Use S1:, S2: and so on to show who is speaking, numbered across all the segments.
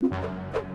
S1: you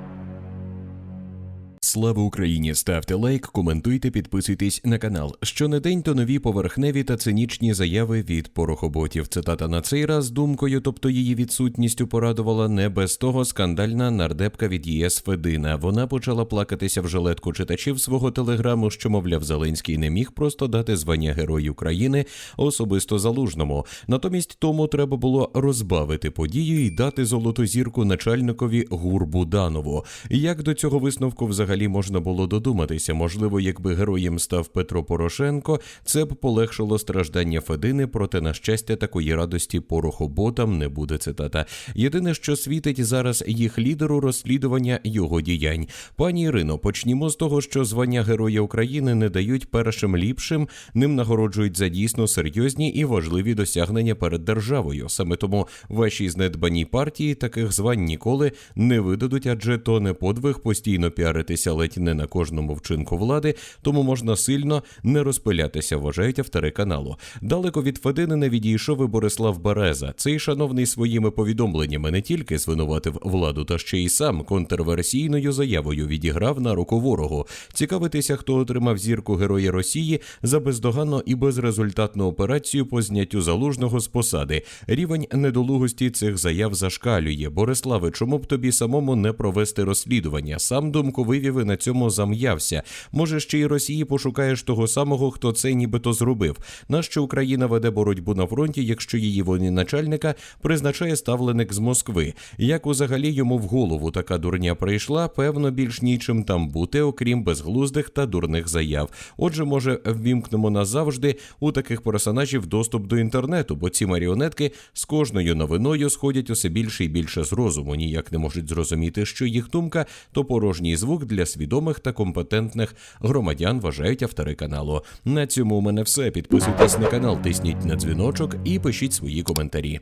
S1: Слава Україні! Ставте лайк, коментуйте, підписуйтесь на канал. Щонедень то нові поверхневі та цинічні заяви від порохоботів. Цитата на цей раз думкою, тобто її відсутністю порадувала не без того скандальна нардепка від ЄС Федина. Вона почала плакатися в жилетку читачів свого телеграму, що мовляв, Зеленський не міг просто дати звання Герой України особисто залужному. Натомість тому треба було розбавити подію і дати золоту зірку начальникові ГУР Буданову. Як до цього висновку взагалі можна було додуматися? Можливо, якби героєм став Петро Порошенко, це б полегшило страждання Федини, проте на щастя такої радості порохоботам не буде. Цитата. Єдине, що світить зараз їх лідеру розслідування його діянь. Пані Ірино, почнімо з того, що звання Героя України не дають першим ліпшим, ним нагороджують за дійсно серйозні і важливі досягнення перед державою. Саме тому вашій знедбаній партії таких звань ніколи не видадуть, адже то не подвиг постійно піаритися ледь не на кожному вчинку влади, тому можна сильно не розпилятися, вважають автори каналу. Далеко від Федини не відійшов і Борислав Береза. Цей шановний своїми повідомленнями не тільки звинуватив владу, та ще й сам контрверсійною заявою відіграв на руку ворогу. Цікавитися, хто отримав зірку Героя Росії за бездоганну і безрезультатну операцію по зняттю залужного з посади. Рівень недолугості цих заяв зашкалює. Бориславе, чому б тобі самому не провести розслідування? Сам думку вивів і на цьому зам'явся. Може, ще й Росії пошукаєш того самого, хто це нібито зробив. Нащо Україна веде боротьбу на фронті, якщо її воєначальника призначає ставленик з Москви? Як взагалі йому в голову така дурня прийшла? Певно, більш нічим там бути, окрім безглуздих та дурних заяв. Отже, може, ввімкнемо назавжди у таких персонажів доступ до інтернету, бо ці маріонетки з кожною новиною сходять усе більше і більше з розуму. Ніяк не можуть зрозуміти, що їх думка то порожній звук для свідомих та компетентних громадян, вважають автори каналу. На цьому у мене все. Підписуйтесь на канал, тисніть на дзвіночок і пишіть свої коментарі.